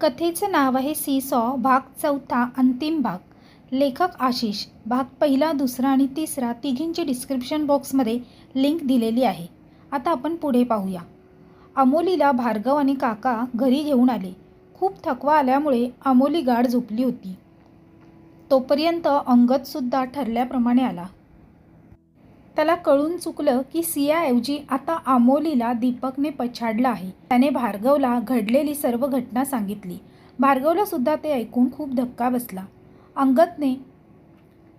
कथेचं नाव आहे सी सॉ भाग चौथा अंतिम भाग. लेखक आशिष भाग पहिला दुसरा आणि तिसरा तिघींची डिस्क्रिप्शन बॉक्समध्ये लिंक दिलेली आहे. आता आपण पुढे पाहूया. अमोलीला भार्गव आणि काका घरी घेऊन आले. खूप थकवा आल्यामुळे अमोली गाढ झोपली होती. तोपर्यंत अंगदसुद्धा ठरल्याप्रमाणे आला. त्याला कळून चुकलं की सियाऐवजी आता आमोलीला दीपकने पछाडलं आहे. त्याने भार्गवला घडलेली सर्व घटना सांगितली. भार्गवला सुद्धा ते ऐकून खूप धक्का बसला. अंगतने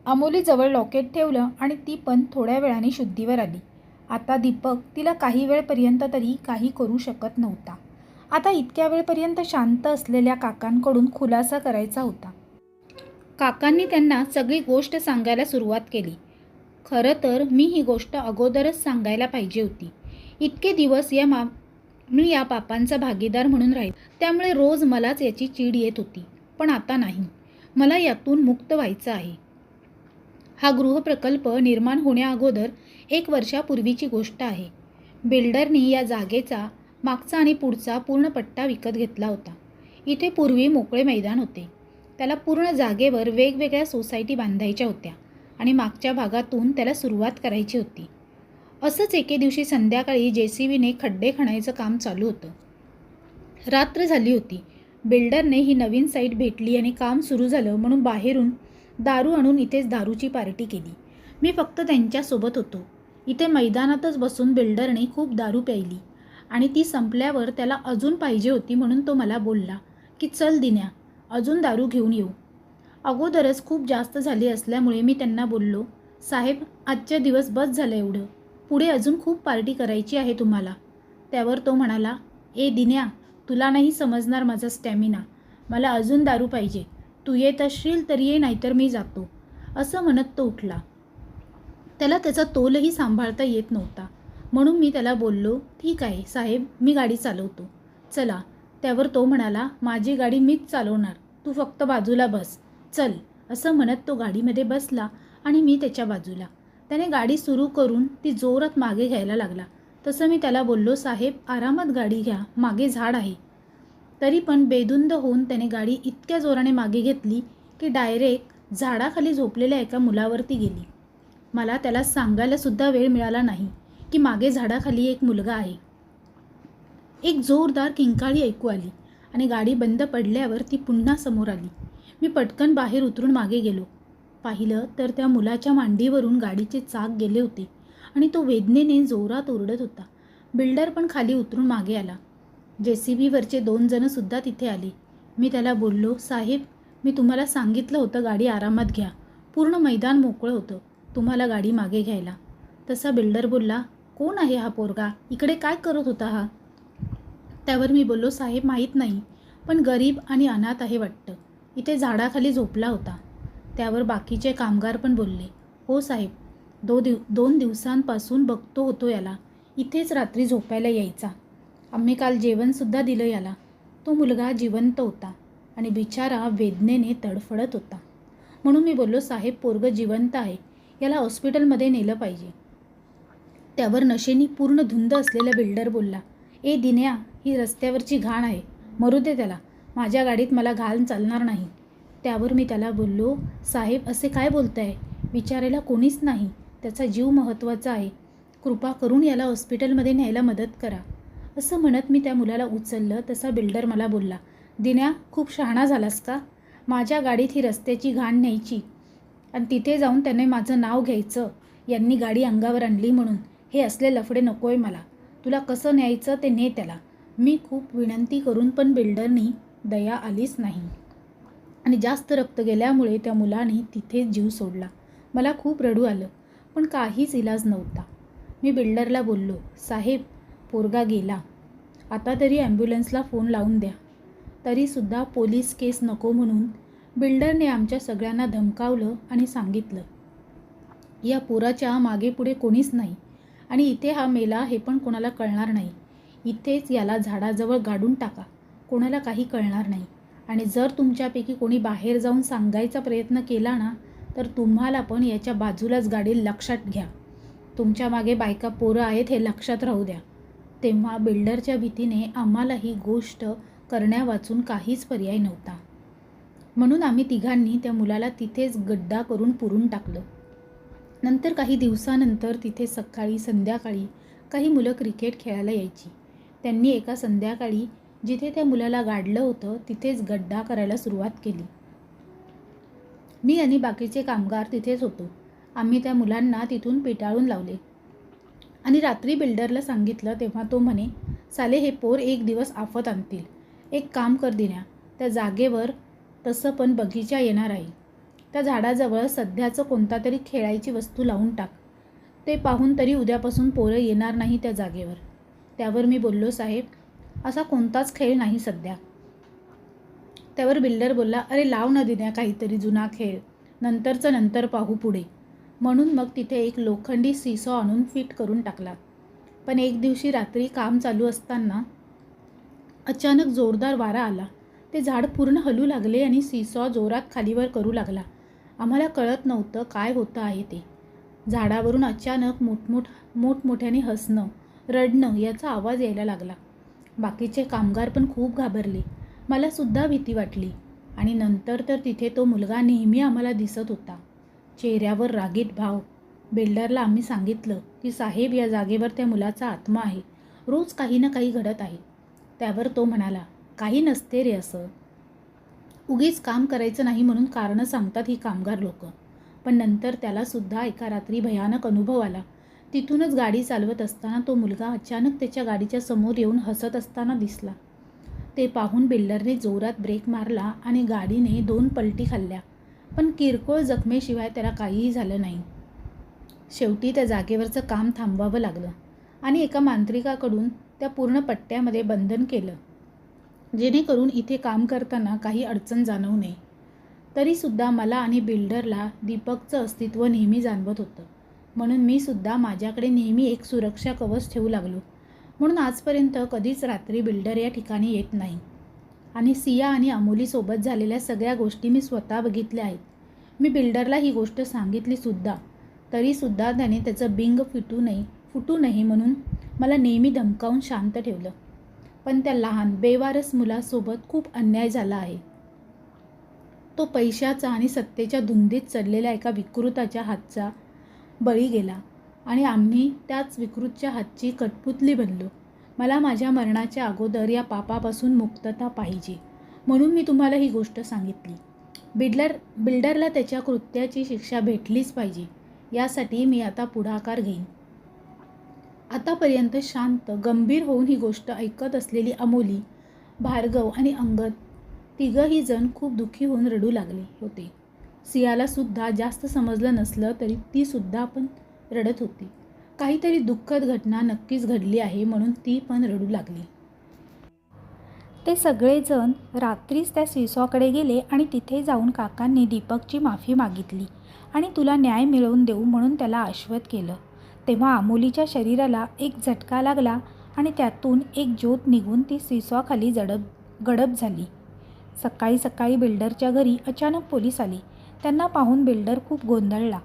अमोलीजवळ लॉकेट ठेवलं आणि ती पण थोड्या वेळाने शुद्धीवर आली. आता दीपक तिला काही वेळपर्यंत तरी काही करू शकत नव्हता. आता इतक्या वेळपर्यंत शांत असलेल्या काकांकडून खुलासा करायचा होता. काकांनी त्यांना सगळी गोष्ट सांगायला सुरुवात केली. खरं तर मी ही गोष्ट अगोदरच सांगायला पाहिजे होती. इतके दिवस या मा मी या पापांचा भागीदार म्हणून राहील. त्यामुळे रोज मलाच याची चीड येत होती. पण आता नाही. मला यातून मुक्त व्हायचं आहे. हा गृहप्रकल्प निर्माण होण्याअगोदर एक वर्षापूर्वीची गोष्ट आहे. बिल्डरनी या जागेचा मागचा आणि पुढचा पूर्ण पट्टा विकत घेतला होता. इथे पूर्वी मोकळे मैदान होते. त्याला पूर्ण जागेवर वेगवेगळ्या सोसायटी बांधायच्या होत्या. आणि मागच्या भागातून त्याला सुरुवात करायची होती. असंच एके दिवशी संध्याकाळी जे सी बीने खड्डे खणायचं काम चालू होतं. रात्र झाली होती. बिल्डरने ही नवीन साईट भेटली आणि काम सुरू झालं म्हणून बाहेरून दारू आणून इथेच दारूची पार्टी केली. मी फक्त त्यांच्यासोबत होतो. इथे मैदानातच बसून बिल्डरने खूप दारू प्यायली आणि ती संपल्यावर त्याला अजून पाहिजे होती म्हणून तो मला बोलला की चल दिन्या अजून दारू घेऊन येऊ. अगोदरच खूप जास्त झाली असल्यामुळे मी त्यांना बोललो साहेब आजचे दिवस बस झालं एवढं. पुढे अजून खूप पार्टी करायची आहे तुम्हाला. त्यावर तो म्हणाला ए दिन्या तुला नाही समजणार माझा स्टॅमिना. मला अजून दारू पाहिजे. तू येत असशील तर ये नाहीतर मी जातो. असं म्हणत तो उठला. त्याला त्याचा तोलही सांभाळता येत नव्हता. म्हणून मी त्याला बोललो ठीक आहे साहेब मी गाडी चालवतो. चला. त्यावर तो म्हणाला माझी गाडी मीच चालवणार. तू फक्त बाजूला बस. चल असं म्हणत तो गाडीमध्ये बसला आणि मी त्याच्या बाजूला. त्याने गाडी सुरू करून ती जोरात मागे घ्यायला लागला. तसं मी त्याला बोललो साहेब आरामात गाडी घ्या मागे झाड आहे. तरी पण बेदुंद होऊन त्याने गाडी इतक्या जोराने मागे घेतली की डायरेक्ट झाडाखाली झोपलेल्या एका मुलावरती गेली. मला त्याला सांगायलासुद्धा वेळ मिळाला नाही की मागे झाडाखाली एक मुलगा आहे. एक जोरदार किंकाळी ऐकू आली आणि गाडी बंद पडल्यावर ती पुन्हा समोर आली. मी पटकन बाहेर उतरून मागे गेलो. पाहिलं तर त्या मुलाच्या मांडीवरून गाडीचे चाक गेले होते आणि तो वेदनेने जोरात ओरडत होता. बिल्डर पण खाली उतरून मागे आला. जे सी बीवरचे दोन जणंसुद्धा तिथे आले. मी त्याला बोललो साहेब मी तुम्हाला सांगितलं होतं गाडी आरामात घ्या. पूर्ण मैदान मोकळं होतं. तुम्हाला गाडी मागे घ्यायला. तसा बिल्डर बोलला कोण आहे हा पोरगा? इकडे काय करत होता हा? त्यावर मी बोललो साहेब माहीत नाही पण गरीब आणि अनाथ आहे वाटतं. इथे झाडाखाली झोपला होता. त्यावर बाकीचे कामगार पण बोलले हो साहेब दो दिव दोन दिवसांपासून बघतो होतो याला. इथेच रात्री झोपायला यायचा. आम्ही काल जेवणसुद्धा दिलं याला. तो मुलगा जिवंत होता आणि बिचारा वेदनेने तडफडत होता. म्हणून मी बोललो साहेब पोरग जिवंत आहे. याला हॉस्पिटलमध्ये नेलं पाहिजे. त्यावर नशेनी पूर्ण धुंद असलेला बिल्डर बोलला ए दिन्या ही रस्त्यावरची घाण आहे. मरू दे त्याला. माझ्या गाडीत मला घाल चालणार नाही. त्यावर मी त्याला बोललो साहेब असे काय बोलताय? विचारायला कोणीच नाही. त्याचा जीव महत्त्वाचा आहे. कृपा करून याला हॉस्पिटलमध्ये न्यायला मदत करा. असं म्हणत मी त्या मुलाला उचललं तसा बिल्डर मला बोलला दिन्या खूप शहाणा झालास का? माझ्या गाडीत ही रस्त्याची घाण न्यायची. आणि तिथे जाऊन त्याने माझं नाव घ्यायचं. यांनी गाडी अंगावर आणली म्हणून. हे असले लफडे नको आहे मला. तुला कसं न्यायचं ते ने त्याला. मी खूप विनंती करून पण बिल्डरनी दया आलीच नाही. आणि जास्त रक्त गेल्यामुळे त्या मुलाने तिथेच जीव सोडला. मला खूप रडू आलं पण काहीच इलाज नव्हता. मी बिल्डरला बोललो साहेब पोरगा गेला. आता तरी ॲम्ब्युलन्सला फोन लावून द्या. तरीसुद्धा पोलीस केस नको म्हणून बिल्डरने आमच्या सगळ्यांना धमकावलं आणि सांगितलं. या पोराच्या मागे पुढे कोणीच नाही आणि इथे हा मेला हे पण कोणाला कळणार नाही. इथेच याला झाडाजवळ गाडून टाका. कोणाला काही कळणार नाही. आणि जर तुमच्यापैकी कोणी बाहेर जाऊन सांगायचा प्रयत्न केला ना तर तुम्हाला पण याच्या बाजूलाच गाडी लक्षात घ्या. तुमच्या मागे बायका पोरं आहेत हे लक्षात राहू द्या. तेव्हा बिल्डरच्या भीतीने आम्हाला ही गोष्ट करण्यावाचून काहीच पर्याय नव्हता. म्हणून आम्ही तिघांनी त्या मुलाला तिथेच गड्डा करून पुरून टाकलं. नंतर काही दिवसानंतर तिथे सकाळी संध्याकाळी काही मुलं क्रिकेट खेळायला यायची. त्यांनी एका संध्याकाळी जिथे त्या मुलाला गाडलं होतं तिथेच गड्डा करायला सुरुवात केली. मी आणि बाकीचे कामगार तिथेच होतो. आम्ही त्या मुलांना तिथून पिटाळून लावले. आणि रात्री बिल्डरला सांगितलं तेव्हा तो म्हणे साले हे पोर एक दिवस आफत आणतील. एक काम कर दिन्या त्या जागेवर तसं पण बगीचा येणार आहे. त्या झाडाजवळ सध्याचं कोणता तरी खेळायची वस्तू लावून टाक. ते पाहून तरी उद्यापासून पोरं येणार नाही त्या जागेवर. त्यावर मी बोललो साहेब असा कोणताच खेळ नाही सध्या. त्यावर बिल्डर बोलला अरे लाव ना दिन्या काहीतरी जुना खेळ. नंतरचं नंतर पाहू पुढे. म्हणून मग तिथे एक लोखंडी सिसो आणून फिट करून टाकला. पण एक दिवशी रात्री काम चालू असताना अचानक जोरदार वारा आला. ते झाड पूर्ण हलू लागले आणि सिसॉ जोरात खालीवर करू लागला. आम्हाला कळत नव्हतं काय होतं आहे ते. झाडावरून अचानक मोठमोठ मोठमोठ्याने हसणं रडणं याचा आवाज यायला लागला. बाकीचे कामगार पण खूप घाबरले. मलासुद्धा भीती वाटली. आणि नंतर तर तिथे तो मुलगा नेहमी आम्हाला दिसत होता. चेहऱ्यावर रागीट भाव. बिल्डरला आम्ही सांगितलं की साहेब या जागेवर त्या मुलाचा आत्मा आहे. रोज काही ना काही घडत आहे. त्यावर तो म्हणाला काही नसते रे असं. उगीच काम करायचं नाही म्हणून कारणं सांगतात ही कामगार लोक. पण नंतर त्यालासुद्धा एका रात्री भयानक अनुभव आला. तिथूनच गाडी चालवत असताना तो मुलगा अचानक त्याच्या गाडीच्या समोर येऊन हसत असताना दिसला. ते पाहून बिल्डरने जोरात ब्रेक मारला आणि गाडीने दोन पलटी खाल्ल्या. पण किरकोळ जखमेशिवाय त्याला काहीही झालं नाही. शेवटी त्या जागेवरचं काम थांबवावं लागलं आणि एका मांत्रिकाकडून त्या पूर्ण पट्ट्यामध्ये बंधन केलं. जेणेकरून इथे काम करताना काही अडचण जाणवू नये. तरीसुद्धा मला आणि बिल्डरला दीपकचं अस्तित्व नेहमी जाणवत होतं. म्हणून मी सुद्धा माझ्याकडे नेहमी एक सुरक्षा कवच ठेवू लागलो. म्हणून आजपर्यंत कधीच रात्री बिल्डर या ठिकाणी येत नाही. आणि सिया आणि अमोलीसोबत झालेल्या सगळ्या गोष्टी मी स्वतः बघितल्या आहेत. मी बिल्डरला ही गोष्ट सांगितली सुद्धा. तरीसुद्धा त्याने त्याचं बिंग फिटू नये फुटू नये म्हणून मला नेहमी धमकावून शांत ठेवलं. पण त्या लहान बेवारस मुलासोबत खूप अन्याय झाला आहे. तो पैशाचा आणि सत्तेच्या धुंदीत चढलेल्या एका विकृताच्या हातचा बळी गेला आणि आम्ही त्याच विकृतच्या हातची कठपुतली बनलो. मला माझ्या मरणाच्या अगोदर या पापापासून मुक्तता पाहिजे म्हणून मी तुम्हाला ही गोष्ट सांगितली. बिल्डर बिल्डरला त्याच्या कृत्याची शिक्षा भेटलीच पाहिजे यासाठी मी आता पुढाकार घेईन. आतापर्यंत शांत गंभीर होऊन ही गोष्ट ऐकत असलेली अमोली भार्गव आणि अंगद तिघंही जण खूप दुःखी होऊन रडू लागले होते. सियाला सुद्धा जास्त समजलं नसलं तरी ती सुद्धा पण रडत होती. काहीतरी दुःखद घटना नक्कीच घडली आहे म्हणून ती पण रडू लागली. ते सगळेजण रात्रीच त्या सिसॉकडे गेले आणि तिथे जाऊन काकांनी दीपकची माफी मागितली आणि तुला न्याय मिळवून देऊ म्हणून त्याला आश्वत केलं. तेव्हा अमोलीच्या शरीराला एक झटका लागला आणि त्यातून एक ज्योत निघून ती सिसॉखाली जडब गडप झाली. सकाळी सकाळी बिल्डरच्या घरी अचानक पोलीस आली. त्यांना पाहून बिल्डर खूप गोंधळला.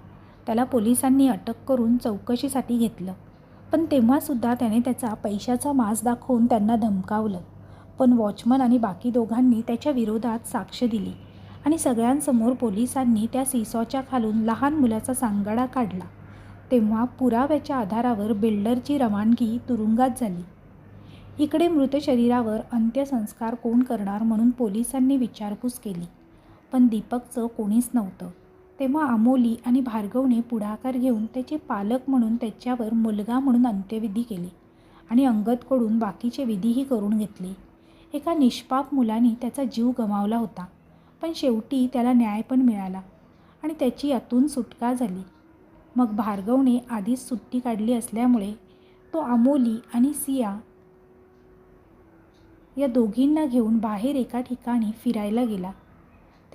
त्याला पोलिसांनी अटक करून चौकशीसाठी घेतलं. पण तेव्हासुद्धा त्याने त्याचा पैशाचा मास दाखवून त्यांना धमकावलं. पण वॉचमन आणि बाकी दोघांनी त्याच्या विरोधात साक्ष दिली आणि सगळ्यांसमोर पोलिसांनी त्या सिसॉच्या खालून लहान मुलाचा सांगाडा काढला. तेव्हा पुराव्याच्या आधारावर बिल्डरची रवानगी तुरुंगात झाली. इकडे मृत शरीरावर अंत्यसंस्कार कोण करणार म्हणून पोलिसांनी विचारपूस केली. पण दीपकचं कोणीच नव्हतं. तेव्हा अमोली आणि भार्गवने पुढाकार घेऊन त्याचे पालक म्हणून त्याच्यावर मुलगा म्हणून अंत्यविधी केली आणि अंगदकडून बाकीचे विधीही करून घेतले. एका निष्पाप मुलाने त्याचा जीव गमावला होता पण शेवटी त्याला न्याय पण मिळाला आणि त्याची यातून सुटका झाली. मग भार्गवने आधीच सुट्टी काढली असल्यामुळे तो अमोली आणि सिया या दोघींना घेऊन बाहेर एका ठिकाणी फिरायला गेला.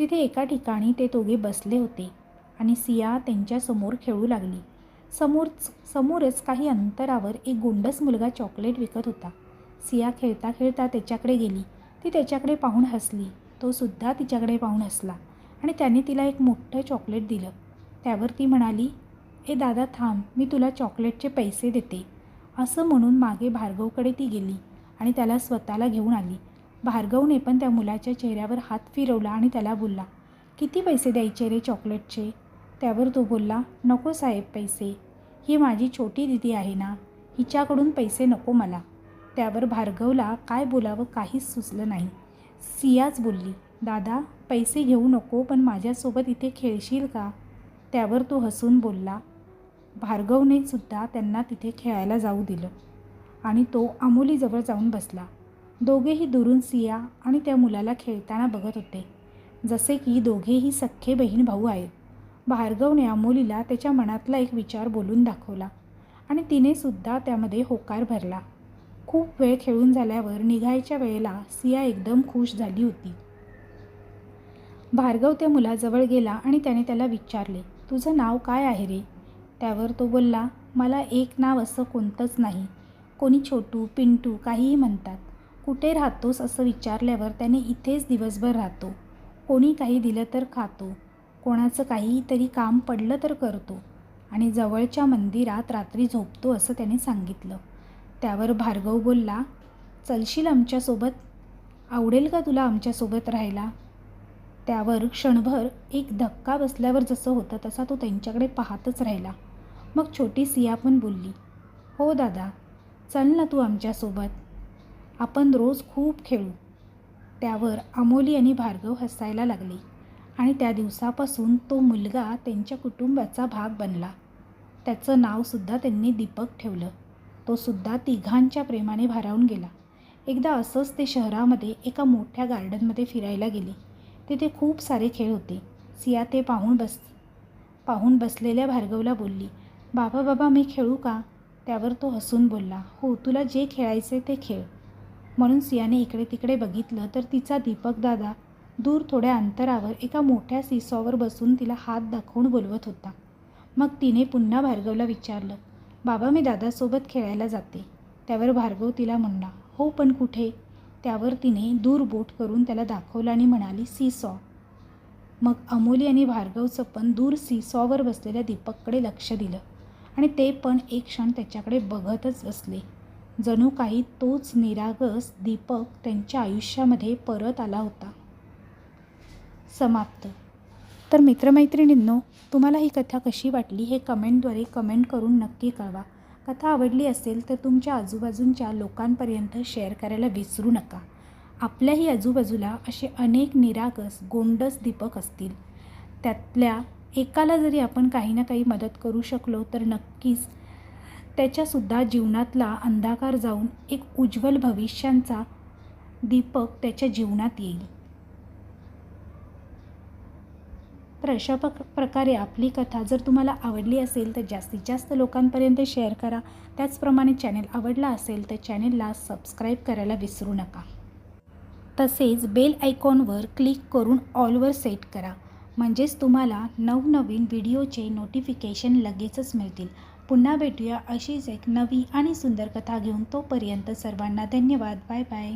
तिथे एका ठिकाणी ते दोघे बसले होते आणि सिया त्यांच्यासमोर खेळू लागली. समोरच समोरच काही अंतरावर एक गोंडस मुलगा चॉकलेट विकत होता. सिया खेळता खेळता त्याच्याकडे गेली. ती त्याच्याकडे पाहून हसली. तो सुद्धा तिच्याकडे पाहून हसला आणि त्याने तिला एक मोठं चॉकलेट दिलं. त्यावर ती म्हणाली ए दादा थांब मी तुला चॉकलेटचे पैसे देते. असं म्हणून मागे भार्गवकडे ती गेली आणि त्याला स्वतःला घेऊन आली. भार्गवने पण त्या मुलाच्या चेहऱ्यावर हात फिरवला आणि त्याला बोलला किती पैसे द्यायचे रे चॉकलेटचे? त्यावर तो बोलला नको साहेब पैसे. ही माझी छोटी दिदी आहे ना हिच्याकडून पैसे नको मला. त्यावर भार्गवला काय बोलावं काहीच सुचलं नाही. सियाच बोलली दादा पैसे घेऊ नको पण माझ्यासोबत इथे खेळशील का? त्यावर तो हसून बोलला भार्गवने सुद्धा त्यांना तिथे खेळायला जाऊ दिलं. आणि तो अमोलीजवळ जाऊन बसला. दोघेही दुरून सिया आणि त्या मुलाला खेळताना बघत होते. जसे की दोघेही सख्खे बहीण भाऊ आहेत. भार्गवने अमोलीला त्याच्या मनातला एक विचार बोलून दाखवला आणि तिने सुद्धा त्यामध्ये होकार भरला. खूप वेळ खेळून झाल्यावर निघायच्या वेळेला सिया एकदम खुश झाली होती. भार्गव त्या मुलाजवळ गेला आणि त्याने त्याला विचारले तुझं नाव काय आहे रे? त्यावर तो बोलला मला एक नाव असं कोणतंच नाही. कोणी छोटू पिंटू काहीही म्हणतात. कुठे राहतोस असं विचारल्यावर त्याने इथेच दिवसभर राहतो. कोणी काही दिलं तर खातो. कोणाचं काहीतरी काम पडलं तर करतो. आणि जवळच्या मंदिरात रात्री झोपतो असं त्याने सांगितलं. त्यावर भार्गव बोलला चलशील आमच्यासोबत? आवडेल का तुला आमच्यासोबत राहायला? त्यावर क्षणभर एक धक्का बसल्यावर जसं होतं तसा तो त्यांच्याकडे पाहतच राहिला. मग छोटी सिया पण बोलली हो दादा चल ना तू आमच्यासोबत. आपण रोज खूप खेळू. त्यावर अमोली आणि भार्गव हसायला लागले आणि त्या दिवसापासून तो मुलगा त्यांच्या कुटुंबाचा भाग बनला. त्याचं नावसुद्धा त्यांनी दीपक ठेवलं. तो सुद्धा तिघांच्या प्रेमाने भारावून गेला. एकदा असंच ते शहरामध्ये एका मोठ्या गार्डनमध्ये फिरायला गेले. तिथे खूप सारे खेळ होते. सिया ते पाहून बस पाहून बसलेल्या भार्गवला बोलली बाबा बाबा मी खेळू का? त्यावर तो हसून बोलला हो तुला जे खेळायचे ते खेळ. म्हणून सियाने इकडे तिकडे बघितलं तर तिचा दीपक दादा दूर थोड्या अंतरावर एका मोठ्या सिसॉवर बसून तिला हात दाखवून बोलवत होता. मग तिने पुन्हा भार्गवला विचारलं बाबा मी दादासोबत खेळायला जाते. त्यावर भार्गव तिला म्हणला हो पण कुठे? त्यावर तिने दूर बोट करून त्याला दाखवलं आणि म्हणाली सीसॉ. मग अमोली आणि भार्गवचं पण दूर सीसॉवर बसलेल्या दीपककडे लक्ष दिलं आणि ते पण एक क्षण त्याच्याकडे बघतच बसले. जणू काही तोच निरागस दीपक त्यांच्या आयुष्यामध्ये परत आला होता. समाप्त. तर मित्रमैत्रिणींनो तुम्हाला ही कथा कशी वाटली हे कमेंटद्वारे कमेंट करून नक्की कळवा. कथा आवडली असेल तर तुमच्या आजूबाजूंच्या लोकांपर्यंत शेअर करायला विसरू नका. आपल्याही आजूबाजूला असे अनेक निरागस गोंडस दीपक असतील. त्यातल्या एकाला जरी आपण काही ना काही मदत करू शकलो तर नक्कीच त्याच्यासुद्धा जीवनातला अंधकार जाऊन एक उज्ज्वल भविष्यांचा दीपक त्याच्या जीवनात येईल. तर अशा पक प्रकारे आपली कथा जर तुम्हाला आवडली असेल तर जास्तीत जास्त लोकांपर्यंत शेअर करा. त्याचप्रमाणे चॅनेल आवडला असेल तर चॅनेलला सबस्क्राईब करायला विसरू नका. तसेच बेल आयकॉनवर क्लिक करून ऑलवर सेट करा. म्हणजेच तुम्हाला नवनवीन व्हिडिओचे नोटिफिकेशन लगेचच मिळतील. पुन्हा भेटूया अशीच एक नवी आणि सुंदर कथा घेऊन तोपर्यंत सर्वांना धन्यवाद. Bye bye.